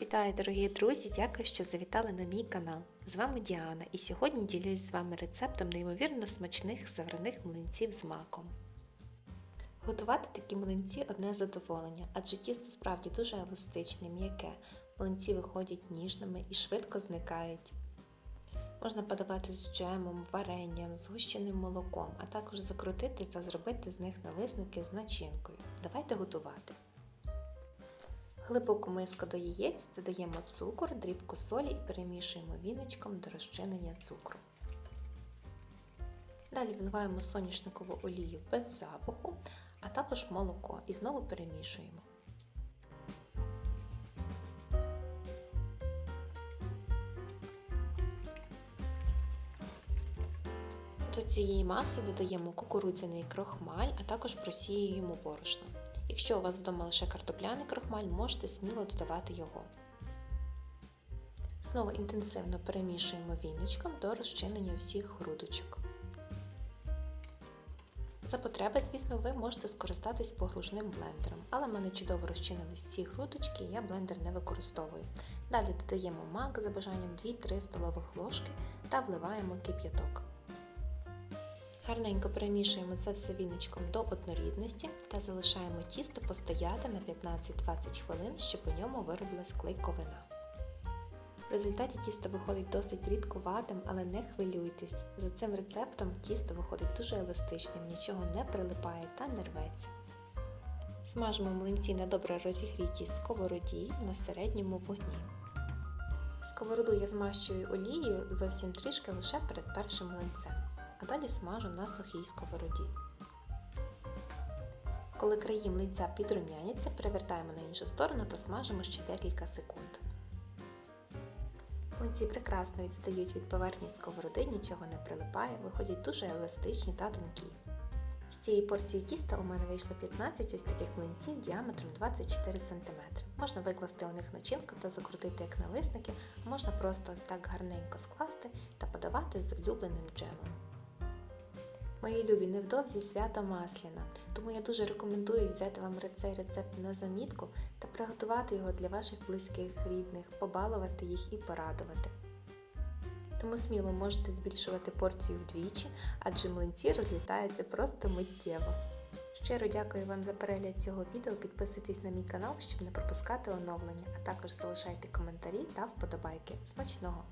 Вітаю, дорогі друзі! Дякую, що завітали на мій канал. З вами Діана, і сьогодні ділюсь з вами рецептом неймовірно смачних заварених млинців з маком. Готувати такі млинці одне задоволення, адже тісто справді дуже еластичне, м'яке. Млинці виходять ніжними і швидко зникають. Можна подавати з джемом, варенням, згущеним молоком, а також закрутити та зробити з них налисники з начинкою. Давайте готувати. Глибоку миску до яєць додаємо цукор, дрібку солі і перемішуємо віничком до розчинення цукру. Далі вливаємо соняшникову олію без запаху, а також молоко і знову перемішуємо. До цієї маси додаємо кукурудзяний крохмаль, а також просіюємо борошно. Якщо у вас вдома лише картопляний крохмаль, можете сміло додавати його. Знову інтенсивно перемішуємо віничком до розчинення всіх грудочок. За потреби, звісно, ви можете скористатись погружним блендером, але в мене чудово розчинились всі грудочки і я блендер не використовую. Далі додаємо мак за бажанням 2-3 столових ложки та вливаємо кип'яток. Гарненько перемішуємо це все віничком до однорідності та залишаємо тісто постояти на 15-20 хвилин, щоб у ньому виробилась клейковина. В результаті тісто виходить досить рідкуватим, але не хвилюйтесь. За цим рецептом тісто виходить дуже еластичним, нічого не прилипає та не рветься. Смажимо млинці на добре розігрітій сковороді на середньому вогні. Сковороду я змащую олією зовсім трішки лише перед першим млинцем а далі смажу на сухій сковороді. Коли краї млинця підрум'яняться, перевертаємо на іншу сторону та смажимо ще декілька секунд. Млинці прекрасно відстають від поверхні сковороди, нічого не прилипає, виходять дуже еластичні та тонкі. З цієї порції тіста у мене вийшло 15 ось таких млинців діаметром 24 см. Можна викласти у них начинку та закрутити як налисники, можна просто ось так гарненько скласти та подавати з улюбленим джемом. Мої любі, невдовзі свято Масляна, тому я дуже рекомендую взяти вам цей рецепт на замітку та приготувати його для ваших близьких, рідних, побалувати їх і порадувати. Тому сміло можете збільшувати порцію вдвічі, адже млинці розлітаються просто миттєво. Щиро дякую вам за перегляд цього відео, підписуйтесь на мій канал, щоб не пропускати оновлення, а також залишайте коментарі та вподобайки. Смачного!